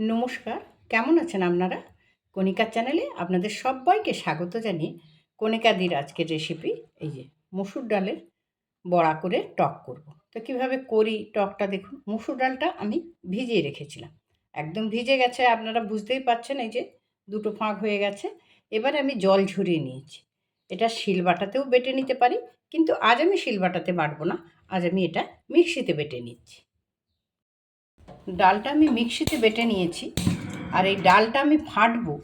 নমস্কার, কেমন আছেন আপনারা? কণিকার চ্যানেলে আপনাদের সবাইকে স্বাগত জানিয়ে কণিকাদির আজকের রেসিপি এই যে মুসুর ডালের বড়া করে টক করব। তো কীভাবে করি টকটা দেখুন, মুসুর ডালটা আমি ভিজিয়ে রেখেছিলাম। একদম ভিজে গেছে, আপনারা বুঝতেই পারছেন এই যে দুটো ফাঁক হয়ে গেছে। এবারে আমি জল ঝরিয়ে নিয়েছি। এটা শিলবাটাতেও বেটে নিতে পারি, কিন্তু আজ আমি শিলবাটাতে বাটবো না, আজ আমি এটা মিক্সিতে বেটে নিচ্ছি। ডালটা আমি মিক্সিতে বেটে নিয়েছি। আর এই ডালটা আমি ফাটবো।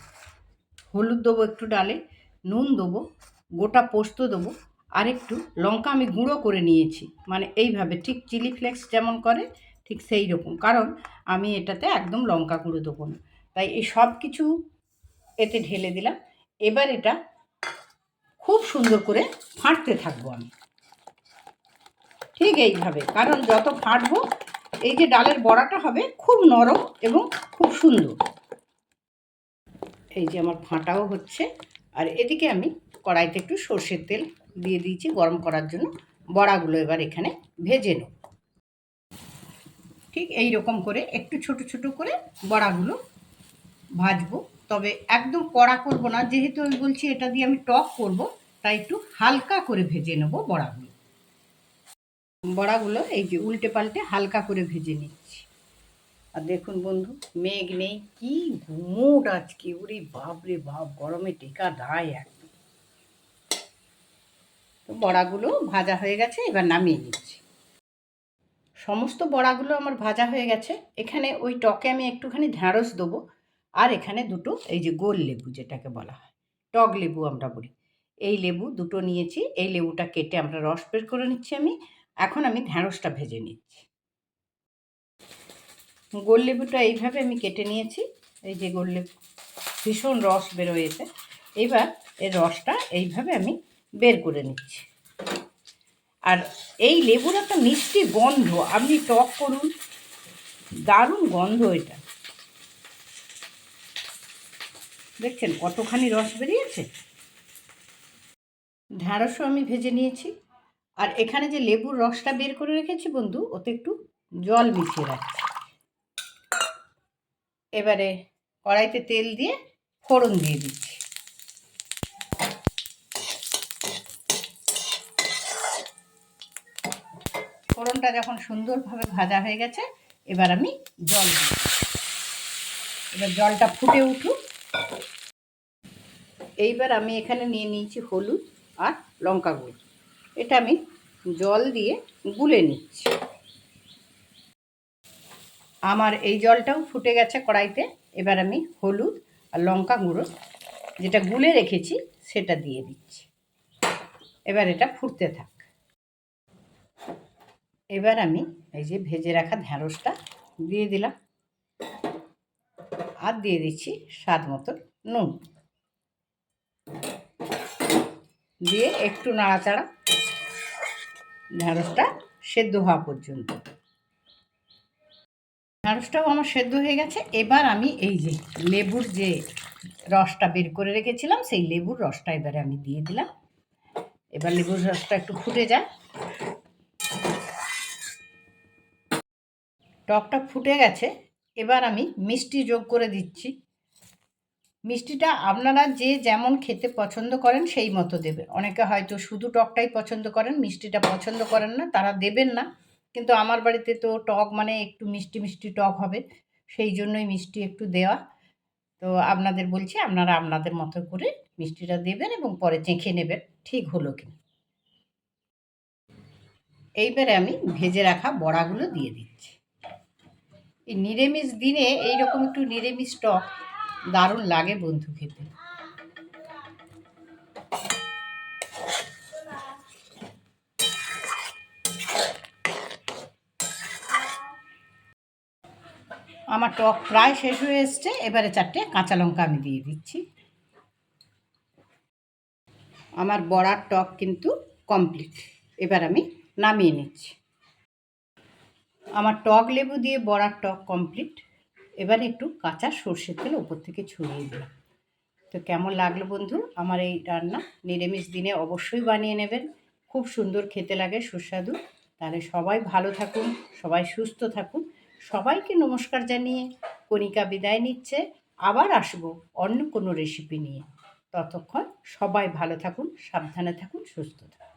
হলুদ দেবো একটু ডালে, নুন দেবো, গোটা পোস্ত দেবো, আর একটু লঙ্কা আমি গুঁড়ো করে নিয়েছি। মানে এইভাবে, ঠিক চিলি ফ্লেক্স যেমন করে, ঠিক সেই রকম। কারণ আমি এটাতে একদম লঙ্কা গুঁড়ো দেবো না। তাই এই সব কিছু এতে ঢেলে দিলাম। এবার এটা খুব সুন্দর করে ফাটতে থাকব আমি। ঠিক এইভাবে। কারণ যত ফাটবো এই যে ডালের বড়াটা হবে খুব নরম এবং খুব সুন্দর। এই যে আমার ফাটাও হচ্ছে। আর এদিকে আমি কড়াইতে একটু সর্ষের তেল দিয়ে দিয়েছি গরম করার জন্য। বড়াগুলো এবার এখানে ভেজে নেব। ঠিক এই রকম করে একটু ছোট ছোট করে বড়াগুলো ভাজবো। তবে একদম কড়া করব না। যেহেতু আমি বলছি এটা দিয়ে আমি টক করব, তাই একটু হালকা করে ভেজে নেব বড়াগুলো। বড়াগুলো এই যে উল্টে পাল্টে হালকা করে ভেজে নিচ্ছি। আর দেখুন বন্ধু মেঘ নেই কি ঘুমোট আজকে উরি বাপরে বাপ গরমে টেকা দায় একদম। তো বড়াগুলো ভাজা হয়ে গেছে এবার নামিয়ে নিচ্ছি। সমস্ত বড়াগুলো আমার ভাজা হয়ে গেছে এখানে ওই টকে আমি একটুখানি ঢ্যাঁড়স দেবো আর এখানে দুটো এই যে গোল লেবু যেটাকে বলা হয় টক লেবু আমরা বলি। এই লেবু দুটো নিয়েছি এই লেবুটা কেটে আমরা রস বের করে নিচ্ছি আমি এখন আমি ঢ্যাঁড়সটা ভেজে নিচ্ছি। গোল লেবুটা এইভাবে আমি কেটে নিয়েছি। এই যে গোল লেবু ভীষণ রস বেরোয়েছে। এবার এর রসটা এইভাবে আমি বের করে নিচ্ছি। আর এই লেবুর একটা মিষ্টি গন্ধ, আপনি টক করুন, দারুণ গন্ধ এটা। দেখছেন কতখানি রস বেরিয়েছে? ঢ্যাঁড়সও আমি ভেজে নিয়েছি। আর এখানে যে লেবুর রসটা বের করে রেখেছি বন্ধু, ওতে একটু জল মিশিয়ে রাখছি। এবারে কড়াইতে তেল দিয়ে ফোড়ন দিয়ে দিচ্ছি। ফোড়নটা যখন সুন্দরভাবে ভাজা হয়ে গেছে, এবার আমি জল দিই এবার জলটা ফুটে উঠুক। এইবার আমি এখানে নিয়ে নিয়েছি হলুদ আর লঙ্কা গুঁড়ো। এটা আমি জল দিয়ে গুলে নিচ্ছি। আমার এই জলটাও ফুটে গেছে কড়াইতে। এবার আমি হলুদ আর লঙ্কা গুঁড়ো, যেটা গুলে রেখেছি, সেটা দিয়ে দিচ্ছি। এবার এটা ফুটতে থাক। এবার আমি এই যে ভেজে রাখা ঢ্যাঁড়সটা দিয়ে দিলাম। আর দিয়ে দিচ্ছি স্বাদ মতো নুন। দিয়ে একটু নাড়াচাড়া ঢ্যাঁড়সটা সেদ্ধ হওয়া পর্যন্ত। ঢ্যাঁড়সটাও আমার সেদ্ধ হয়ে গেছে। এবার আমি এই যে লেবুর যে রসটা বের করে রেখেছিলাম, সেই লেবুর রসটা এবারে আমি দিয়ে দিলাম। এবার লেবুর রসটা একটু ফুটে যায় টকটা ফুটে গেছে। এবার আমি মিষ্টি যোগ করে দিচ্ছি। মিষ্টিটা আপনারা যে যেমন খেতে পছন্দ করেন সেই মতো দেবেন। অনেকে হয়তো শুধু টকটাই পছন্দ করেন, মিষ্টিটা পছন্দ করেন না, তারা দেবেন না। কিন্তু আমার বাড়িতে তো টক মানে একটু মিষ্টি মিষ্টি টক হবে, সেই জন্যই মিষ্টি একটু দেওয়া। তো আপনাদের বলছি, আপনারা আপনাদের মতো করে মিষ্টিটা দেবেন এবং পরে চেখে নেবেন, ঠিক হলো কি এইবারে আমি ভেজে রাখা বড়াগুলো দিয়ে দিচ্ছি। এই নিরামিষ দিনে এইরকম একটু নিরামিষ টক দারুণ লাগে বন্ধু খেতে। আমার টক প্রায় শেষ হয়ে এসছে, এবারে চারটে কাঁচা লঙ্কা আমি দিয়ে দিচ্ছি। আমার বড়ার টক কিন্তু কমপ্লিট এবার আমি নামিয়ে নিচ্ছি। আমার টক লেবু দিয়ে বড়ার টক কমপ্লিট এবার একটু কাঁচা সর্ষের তেল ওপর থেকে ছড়িয়ে দিলাম তো কেমন লাগল বন্ধু? আমার এই রান্না নিরামিষ দিনে অবশ্যই বানিয়ে নেবেন। খুব সুন্দর খেতে লাগে, সুস্বাদু। তাহলে সবাই ভালো থাকুন, সবাই সুস্থ থাকুন। সবাইকে নমস্কার জানিয়ে কণিকা বিদায় নিচ্ছে। আবার আসব অন্য কোনো রেসিপি নিয়ে। ততক্ষণ সবাই ভালো থাকুন, সাবধানে থাকুন, সুস্থ থাকুন।